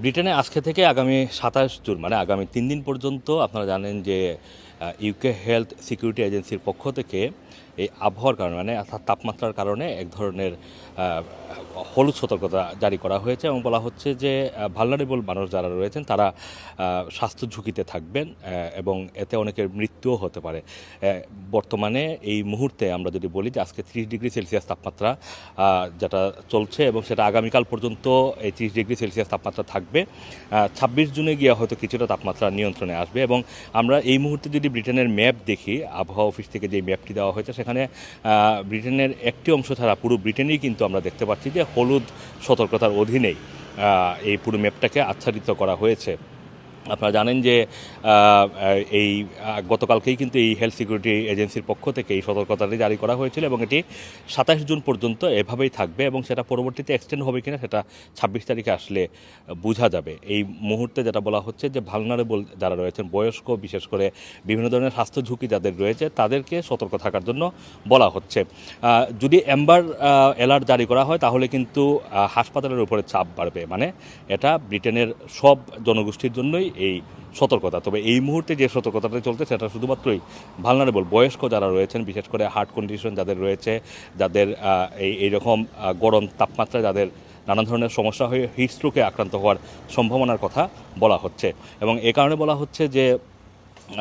ব্রিটেনে আজকে থেকে আগামী সাতাশ জুন মানে আগামী তিন দিন পর্যন্ত আপনারা জানেন যে ইউকে হেলথ সিকিউরিটি এজেন্সির পক্ষ থেকে এই আবহাওয়ার কারণে মানে অর্থাৎ তাপমাত্রার কারণে এক ধরনের হলুদ সতর্কতা জারি করা হয়েছে এবং বলা হচ্ছে যে ভালনারেবল মানুষ যারা রয়েছেন তারা স্বাস্থ্য ঝুঁকিতে থাকবেন এবং এতে অনেকের মৃত্যুও হতে পারে। বর্তমানে এই মুহূর্তে আমরা যদি বলি যে আজকে ত্রিশ ডিগ্রি সেলসিয়াস তাপমাত্রা যেটা চলছে এবং সেটা আগামীকাল পর্যন্ত এই ত্রিশ ডিগ্রি সেলসিয়াস তাপমাত্রা থাকবে। ছাব্বিশ জুনে গিয়ে হয়তো কিছুটা তাপমাত্রা নিয়ন্ত্রণে আসবে এবং আমরা এই মুহূর্তে যদি ব্রিটেনের ম্যাপ দেখি, আবহাওয়া অফিস থেকে যে ম্যাপটি দেওয়া হয়েছে, সেখানে ব্রিটেনের একটি অংশ ছাড়া পুরো ব্রিটেনেই কিন্তু আমরা দেখতে পাচ্ছি যে হলুদ সতর্কতার অধীনেই এই পুরো ম্যাপটাকে আচ্ছাদিত করা হয়েছে। আপনারা জানেন যে এই গতকালকেই কিন্তু এই হেলথ সিকিউরিটি এজেন্সির পক্ষ থেকে এই সতর্কতাটি জারি করা হয়েছিল এবং এটি সাতাশ জুন পর্যন্ত এভাবেই থাকবে এবং সেটা পরবর্তীতে এক্সটেন্ড হবে কিনা সেটা ছাব্বিশ তারিখে আসলে বোঝা যাবে। এই মুহূর্তে যেটা বলা হচ্ছে যে ভালনারেবল যারা রয়েছেন, বয়স্ক, বিশেষ করে বিভিন্ন ধরনের স্বাস্থ্য ঝুঁকি যাদের রয়েছে, তাদেরকে সতর্ক থাকার জন্য বলা হচ্ছে। যদি অ্যাম্বার অ্যালার্ট জারি করা হয়, তাহলে কিন্তু হাসপাতালের উপরে চাপ বাড়বে। মানে এটা ব্রিটেনের সব জনগোষ্ঠীর জন্যই এই সতর্কতা। তবে এই মুহূর্তে যে সতর্কতাটা চলছে, সেটা শুধুমাত্রই ভালনারেবল বয়স্ক যারা রয়েছেন, বিশেষ করে হার্ট কন্ডিশন যাদের রয়েছে, যাদের এই, এইরকম গরম তাপমাত্রা যাদের নানা ধরনের সমস্যা হয়ে হিট স্ট্রোকে আক্রান্ত হওয়ার সম্ভাবনার কথা বলা হচ্ছে। এবং এ কারণে বলা হচ্ছে যে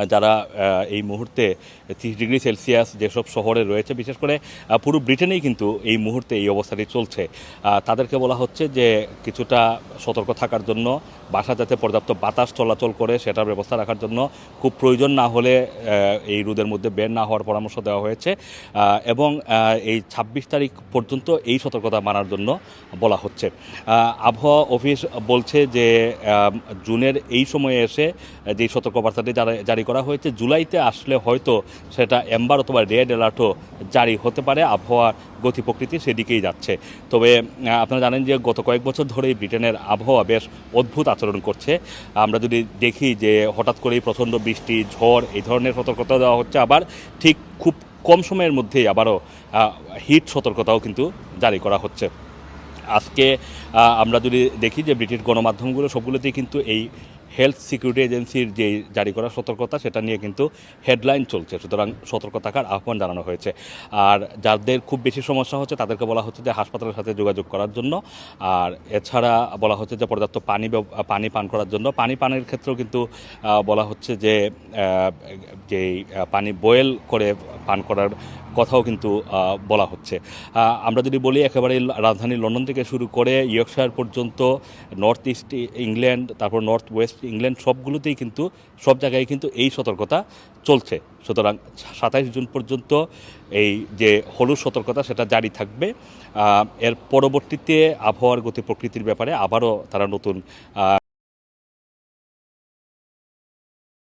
যারা এই মুহূর্তে ত্রিশ ডিগ্রি সেলসিয়াস যেসব শহরে রয়েছে, বিশেষ করে পুরো ব্রিটেনেই কিন্তু এই মুহূর্তে এই অবস্থাটি চলছে। তাদেরকে বলা হচ্ছে যে, কিছুটা সতর্ক থাকার জন্য, বাসা যাতে পর্যাপ্ত বাতাস চলাচল করে, সেটার ব্যবস্থা রাখার জন্য খুব প্রয়োজন না হলে এই রোদের মধ্যে বের না হওয়ার পরামর্শ দেওয়া হয়েছে। এবং এই ছাব্বিশ তারিখ পর্যন্ত এই সতর্কতা মানার জন্য বলা হচ্ছে। আবহাওয়া অফিস বলছে যে জুনের এই সময়ে এসে, যে সতর্কবার্তাটি জারি- জারি করা হয়েছে। জুলাইতে আসলে হয়তো সেটা এম্বার অথবা রেড অ্যালার্টও জারি হতে পারে। আবহাওয়ার গতি প্রকৃতি সেদিকেই যাচ্ছে। তবে আপনারা জানেন যে গত কয়েক বছর ধরেই ব্রিটেনের আবহাওয়া বেশ অদ্ভুত আচরণ করছে। আমরা যদি দেখি যে হঠাৎ করেই প্রচণ্ড বৃষ্টি, ঝড়, এই ধরনের সতর্কতা দেওয়া হচ্ছে। আবার ঠিক খুব কম সময়ের মধ্যেই আবারও হিট সতর্কতাও কিন্তু জারি করা হচ্ছে। আজকে আমরা যদি দেখি যে ব্রিটিশ গণমাধ্যমগুলো সবগুলোতেই কিন্তু এই হেলথ সিকিউরিটি এজেন্সির যে জারি করা সতর্কতা, সেটা নিয়ে কিন্তু হেডলাইন চলছে। সুতরাং সতর্ক থাকার আহ্বান জানানো হয়েছে। আর যাদের খুব বেশি সমস্যা হচ্ছে, তাদেরকে বলা হচ্ছে যে হাসপাতালের সাথে যোগাযোগ করার জন্য। আর এছাড়া বলা হচ্ছে যে পর্যাপ্ত পানি পানি পান করার জন্য। পানি পানের ক্ষেত্রেও কিন্তু বলা হচ্ছে যে যেই পানি বয়েল করে পান করার কথাও কিন্তু বলা হচ্ছে। আমরা যদি বলি একেবারে রাজধানী লন্ডন থেকে শুরু করে ইয়র্কশায়ার পর্যন্ত, নর্থ ইস্ট ইংল্যান্ড, তারপর নর্থ ওয়েস্ট ইংল্যান্ড, সবগুলোতেই কিন্তু, সব জায়গায় কিন্তু এই সতর্কতা চলছে। সুতরাং সাতাইশ জুন পর্যন্ত এই যে হলুদ সতর্কতা সেটা জারি থাকবে। এর পরবর্তীতে আবহাওয়ার গতি প্রকৃতির ব্যাপারে আবারও তারা নতুন